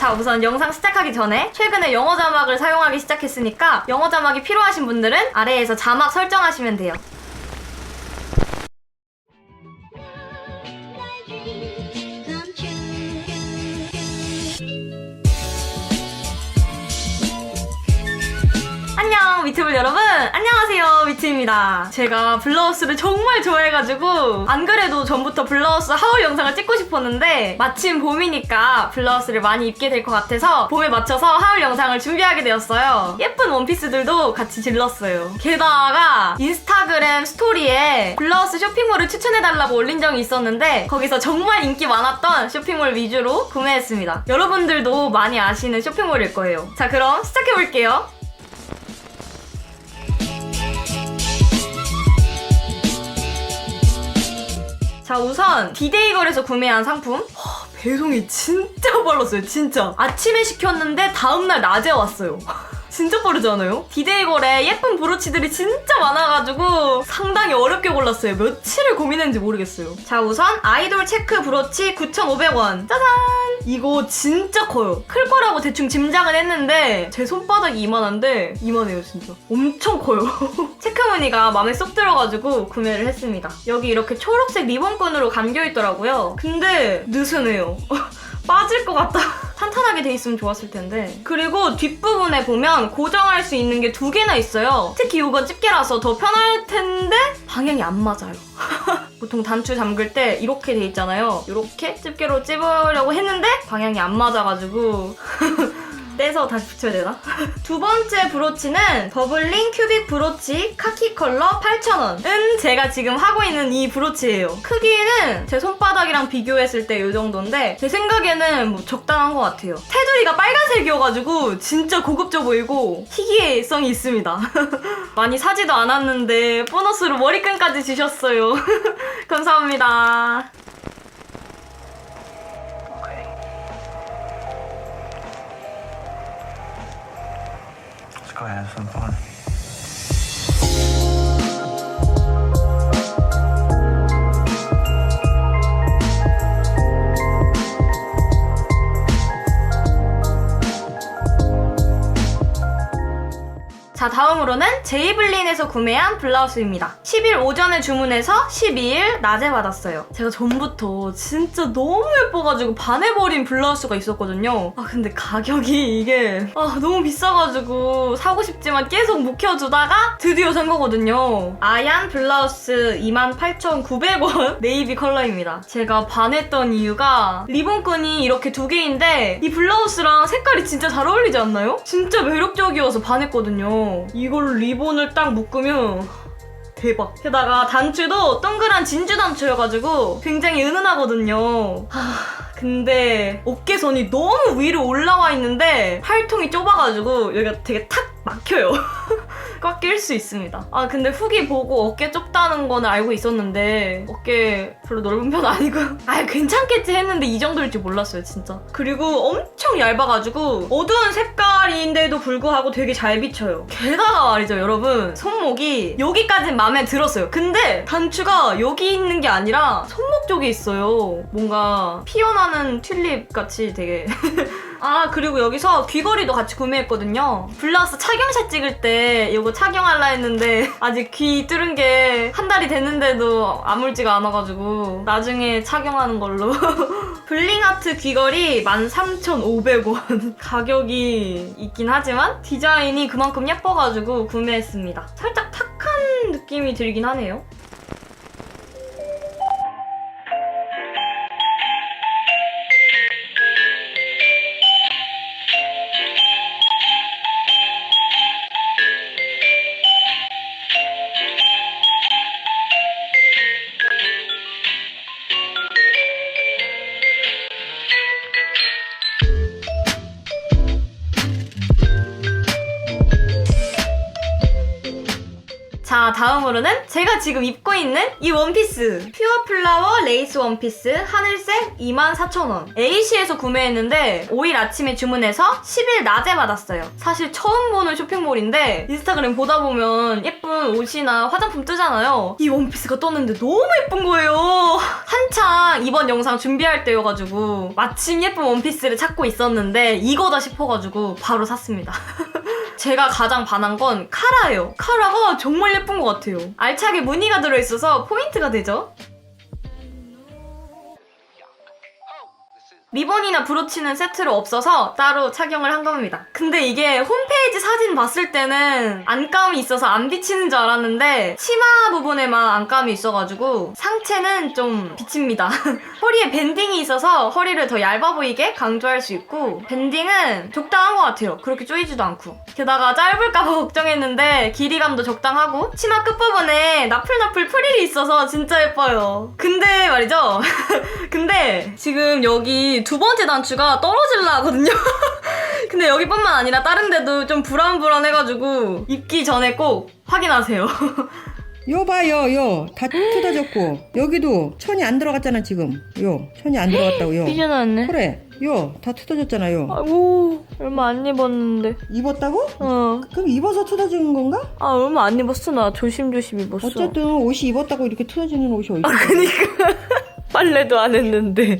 자, 우선 영상 시작하기 전에 최근에 영어 자막을 사용하기 시작했으니까 영어 자막이 필요하신 분들은 아래에서 자막 설정하시면 돼요. 미트볼 여러분 안녕하세요. 미트입니다. 제가 블라우스를 정말 좋아해가지고 안 그래도 전부터 블라우스 하울 영상을 찍고 싶었는데 마침 봄이니까 블라우스를 많이 입게 될 것 같아서 봄에 맞춰서 하울 영상을 준비하게 되었어요. 예쁜 원피스들도 같이 질렀어요. 게다가 인스타그램 스토리에 블라우스 쇼핑몰을 추천해달라고 올린 적이 있었는데 거기서 정말 인기 많았던 쇼핑몰 위주로 구매했습니다. 여러분들도 많이 아시는 쇼핑몰일 거예요. 자 그럼 시작해볼게요 자 우선 디데이걸에서 구매한 상품. 허, 배송이 진짜 빨랐어요 진짜. 아침에 시켰는데 다음날 낮에 왔어요 진짜 빠르지 않아요? 디데이걸에 예쁜 브로치들이 진짜 많아가지고 상당히 어렵게 골랐어요 며칠을 고민했는지 모르겠어요 자 우선 아이돌 체크 브로치 9,500원 짜잔 이거 진짜 커요 클 거라고 대충 짐작은 했는데 제 손바닥이 이만한데 이만해요 진짜 엄청 커요 체크 무늬가 마음에 쏙 들어가지고 구매를 했습니다. 여기 이렇게 초록색 리본끈으로 감겨 있더라고요. 근데 느슨해요. 빠질 것 같다. 탄탄하게 돼 있으면 좋았을 텐데. 그리고 뒷부분에 보면 고정할 수 있는 게 두 개나 있어요. 특히 이건 집게라서 더 편할 텐데 방향이 안 맞아요. 보통 단추 잠글 때 이렇게 돼 있잖아요. 이렇게 집게로 찝으려고 했는데 방향이 안 맞아가지고 떼서 다시 붙여야 되나? 두 번째 브로치는 버블링 큐빅 브로치 카키 컬러 8,000원은 제가 지금 하고 있는 이 브로치예요. 크기는 제 손바닥이랑 비교했을 때 이 정도인데 제 생각에는 뭐 적당한 것 같아요. 테두리가 빨간색이어가지고 진짜 고급져 보이고 희귀성이 있습니다. 많이 사지도 않았는데 보너스로 머리끈까지 주셨어요. 감사합니다. Go have some fun. 자, 다음으로는 제이블린에서 구매한 블라우스입니다. 10일 오전에 주문해서 12일 낮에 받았어요. 제가 전부터 진짜 너무 예뻐가지고 반해버린 블라우스가 있었거든요. 아, 근데 가격이 이게 아, 너무 비싸가지고 사고 싶지만 계속 묵혀두다가 드디어 산 거거든요. 아얀 블라우스 28,900원 네이비 컬러입니다. 제가 반했던 이유가 리본끈이 이렇게 두 개인데 이 블라우스랑 색깔이 진짜 잘 어울리지 않나요? 진짜 매력적이어서 반했거든요. 이걸 리본을 딱 묶으면 대박. 게다가 단추도 동그란 진주 단추여가지고 굉장히 은은하거든요. 하, 근데 어깨선이 너무 위로 올라와 있는데 팔통이 좁아가지고 여기가 되게 탁 막혀요. 꽉 낄 수 있습니다. 아 근데 후기 보고 어깨 좁다는 거는 알고 있었는데 어깨 별로 넓은 편 아니고 아 괜찮겠지 했는데 이 정도일 줄 몰랐어요 진짜. 그리고 엄청 얇아가지고 어두운 색깔인데도 불구하고 되게 잘 비쳐요. 게다가 말이죠 여러분 손목이 여기까진 마음에 들었어요. 근데 단추가 여기 있는 게 아니라 손목 쪽에 있어요. 뭔가 피어나는 튤립 같이 되게 아 그리고 여기서 귀걸이도 같이 구매했거든요. 블라우스 착용샷 찍을 때 이거 착용할라 했는데 아직 귀 뚫은 게 한 달이 됐는데도 아물지가 않아가지고 나중에 착용하는 걸로. 블링아트 귀걸이 13,500원. 가격이 있긴 하지만 디자인이 그만큼 예뻐가지고 구매했습니다. 살짝 탁한 느낌이 들긴 하네요 다음으로는 제가 지금 입고 있는 이 원피스. 퓨어 플라워 레이스 원피스 하늘색 24,000원. AC에서 구매했는데 5일 아침에 주문해서 10일 낮에 받았어요. 사실 처음 보는 쇼핑몰인데 인스타그램 보다 보면 예쁜 옷이나 화장품 뜨잖아요. 이 원피스가 떴는데 너무 예쁜 거예요. 한창 이번 영상 준비할 때여가지고 마침 예쁜 원피스를 찾고 있었는데 이거다 싶어가지고 바로 샀습니다. 제가 가장 반한 건 카라예요. 카라가 정말 예쁜 것 같아요. 알차게 무늬가 들어있어서 포인트가 되죠. 리본이나 브로치는 세트로 없어서 따로 착용을 한 겁니다. 근데 이게 홈페이지 사진 봤을 때는 안감이 있어서 안 비치는 줄 알았는데 치마 부분에만 안감이 있어가지고 상체는 좀 비칩니다. 허리에 밴딩이 있어서 허리를 더 얇아 보이게 강조할 수 있고 밴딩은 적당한 것 같아요. 그렇게 조이지도 않고. 게다가 짧을까봐 걱정했는데 길이감도 적당하고 치마 끝부분에 나풀나풀 프릴이 있어서 진짜 예뻐요. 근데 말이죠. 근데 지금 여기 두 번째 단추가 떨어질라 하거든요. 근데 여기뿐만 아니라 다른 데도 좀 불안불안해가지고 입기 전에 꼭 확인하세요. 요 봐요 요 다 뜯어졌고 여기도 천이 안 들어갔잖아 지금 요 천이 안 들어갔다고 요 삐져나왔네. 그래 요 다 뜯어졌잖아 요 아이고 얼마 안 입었는데. 입었다고? 어. 그럼 입어서 뜯어지는 건가? 아 얼마 안 입었어 나 조심조심 입었어. 어쨌든 옷이 입었다고 이렇게 뜯어지는 옷이 어디 있어 그러니까 빨래도 안 했는데.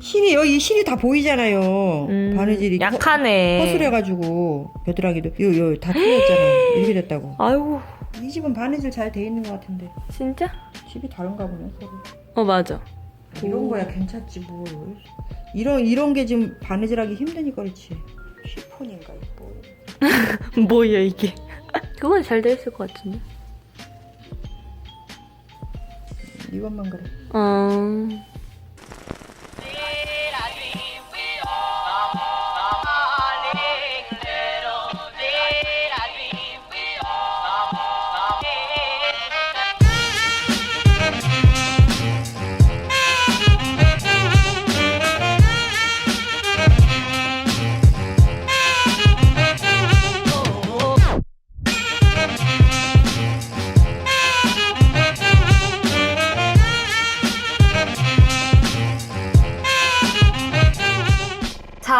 실이 여기 실이 다 보이잖아요 바느질이 음, 약하네. 허술해가지고 겨드랑이도 요요다 뜯어졌잖아 이렇게 됐다고 아이고 이 집은 바느질 잘 돼 있는 것 같은데 진짜? 집이 다른가 보네 서로 어 맞아. 이런 거야 괜찮지 뭐 이런 이런 게 지금 바느질하기 힘드니까 그렇지 시폰인가 뭐 뭐야 이게? 그건 잘 돼 있을 것 같은데. 이것만 그래 어.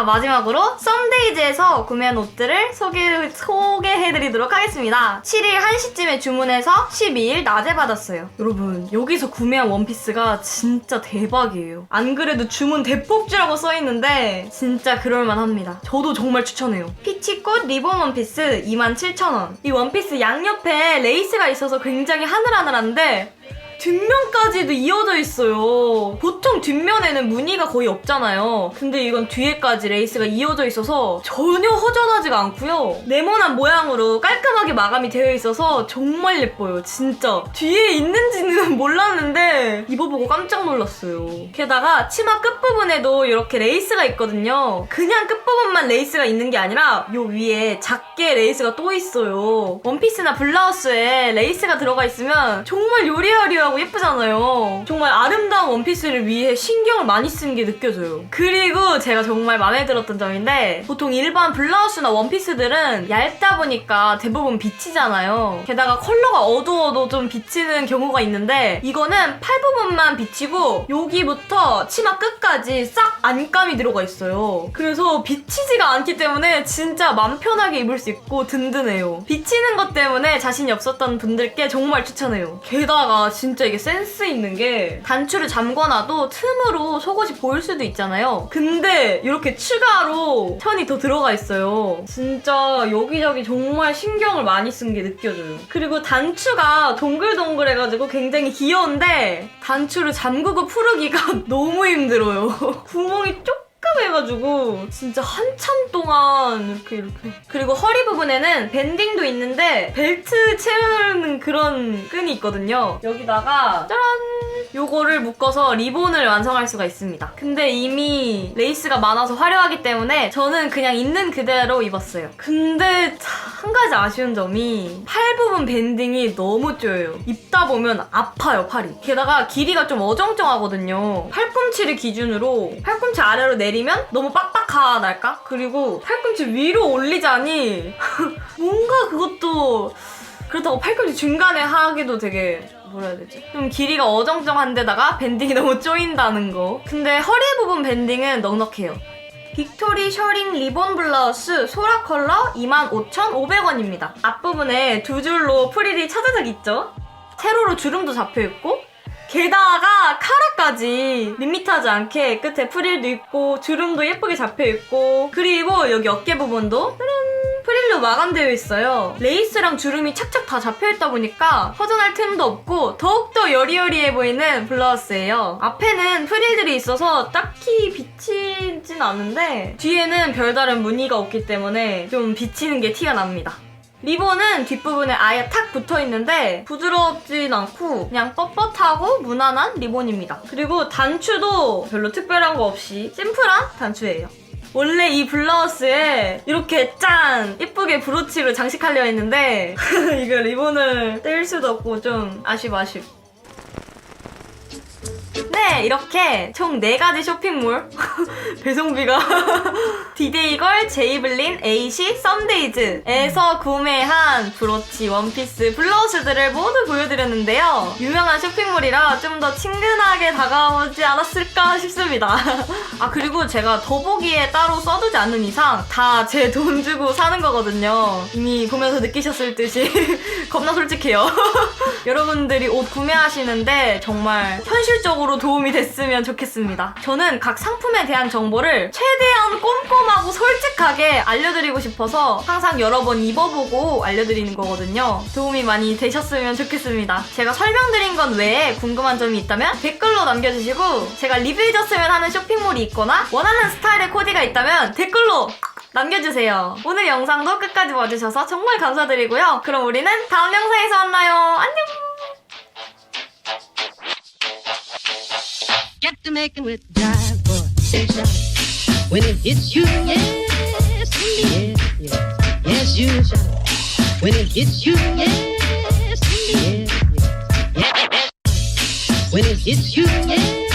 자 마지막으로 썸데이즈에서 구매한 옷들을 소개, 소개해드리도록 하겠습니다. 7일 1시쯤에 주문해서 12일 낮에 받았어요. 여러분 여기서 구매한 원피스가 진짜 대박이에요. 안 그래도 주문 대폭주라고 써있는데 진짜 그럴만합니다. 저도 정말 추천해요. 피치꽃 리본 원피스 27,000원. 이 원피스 양옆에 레이스가 있어서 굉장히 하늘하늘한데 뒷면까지도 이어져 있어요. 보통 뒷면에는 무늬가 거의 없잖아요. 근데 이건 뒤에까지 레이스가 이어져 있어서 전혀 허전하지가 않고요. 네모난 모양으로 깔끔하게 마감이 되어 있어서 정말 예뻐요. 진짜. 뒤에 있는지는 몰랐는데 입어보고 깜짝 놀랐어요. 게다가 치마 끝부분에도 이렇게 레이스가 있거든요. 그냥 끝부분만 레이스가 있는 게 아니라 요 위에 작게 레이스가 또 있어요. 원피스나 블라우스에 레이스가 들어가 있으면 정말 요리요리하고 예쁘잖아요. 정말 아름다운 원피스를 위해 신경을 많이 쓴 게 느껴져요. 그리고 제가 정말 마음에 들었던 점인데 보통 일반 블라우스나 원피스들은 얇다 보니까 대부분 비치잖아요. 게다가 컬러가 어두워도 좀 비치는 경우가 있는데 이거는 팔 부분만 비치고 여기부터 치마 끝까지 싹 안감이 들어가 있어요. 그래서 비치지가 않기 때문에 진짜 맘 편하게 입을 수 있고 든든해요. 비치는 것 때문에 자신이 없었던 분들께 정말 추천해요. 게다가 진짜 이게 센스 있는 게 단추를 잠궈놔도 틈으로 속옷이 보일 수도 있잖아요. 근데 이렇게 추가로 천이 더 들어가 있어요. 진짜 여기저기 정말 신경을 많이 쓴 게 느껴져요. 그리고 단추가 동글동글해가지고 굉장히 귀여운데 단추를 잠그고 풀기가 너무 힘들어요. 구멍이 쪽 해가지고 진짜 한참 동안 이렇게 이렇게. 그리고 허리 부분에는 밴딩도 있는데 벨트 채우는 그런 끈이 있거든요. 여기다가 짜란 요거를 묶어서 리본을 완성할 수가 있습니다. 근데 이미 레이스가 많아서 화려하기 때문에 저는 그냥 있는 그대로 입었어요. 근데 한 가지 아쉬운 점이 팔 부분 밴딩이 너무 쪼여요. 입다 보면 아파요 팔이. 게다가 길이가 좀 어정쩡하거든요. 팔꿈치를 기준으로 팔꿈치 아래로 내리면 너무 빡빡하달까? 그리고 팔꿈치 위로 올리자니 뭔가 그것도 그렇다고 팔꿈치 중간에 하기도 되게 뭐라 해야 되지? 좀 길이가 어정쩡한데다가 밴딩이 너무 쪼인다는 거. 근데 허리 부분 밴딩은 넉넉해요. 빅토리 셔링 리본 블라우스 소라 컬러 25,500원입니다. 앞부분에 두 줄로 프릴이 차자작 있죠? 세로로 주름도 잡혀있고 게다가 카라까지 밋밋하지 않게 끝에 프릴도 있고 주름도 예쁘게 잡혀있고 그리고 여기 어깨 부분도 따란 프릴로 마감되어 있어요. 레이스랑 주름이 착착 다 잡혀있다 보니까 허전할 틈도 없고 더욱더 여리여리해 보이는 블라우스예요. 앞에는 프릴들이 있어서 딱히 비치진 않은데 뒤에는 별다른 무늬가 없기 때문에 좀 비치는 게 티가 납니다. 리본은 뒷부분에 아예 탁 붙어 있는데 부드럽진 않고 그냥 뻣뻣하고 무난한 리본입니다. 그리고 단추도 별로 특별한 거 없이 심플한 단추예요. 원래 이 블라우스에 이렇게 짠! 예쁘게 브로치로 장식하려 했는데 이거 리본을 뗄 수도 없고 좀 아쉽 아쉽. 네, 이렇게 총 4가지 쇼핑몰 배송비가 디데이걸, 제이블린, 에이시, 썬데이즈에서 구매한 브로치, 원피스, 블라우스들을 모두 보여드렸는데요. 유명한 쇼핑몰이라 좀 더 친근하게 다가오지 않았을까 싶습니다. 아, 그리고 제가 더보기에 따로 써두지 않는 이상 다 제 돈 주고 사는 거거든요. 이미 보면서 느끼셨을 듯이 겁나 솔직해요. 여러분들이 옷 구매하시는데 정말 현실적으로 도움이 됐으면 좋겠습니다. 저는 각 상품에 대한 정보를 최대한 꼼꼼하고 솔직하게 알려드리고 싶어서 항상 여러 번 입어보고 알려드리는 거거든요. 도움이 많이 되셨으면 좋겠습니다. 제가 설명드린 건 외에 궁금한 점이 있다면 댓글로 남겨주시고 제가 리뷰해줬으면 하는 쇼핑몰이 있거나 원하는 스타일의 코디가 있다면 댓글로 남겨주세요. 오늘 영상도 끝까지 봐주셔서 정말 감사드리고요. 그럼 우리는 다음 영상에서 만나요. 안녕! To making with jive boy. Shout. When it hits you, yes, yes, yes, yes, you shout. When it hits you, yes, yes, yes, yes. When it hits you, yes.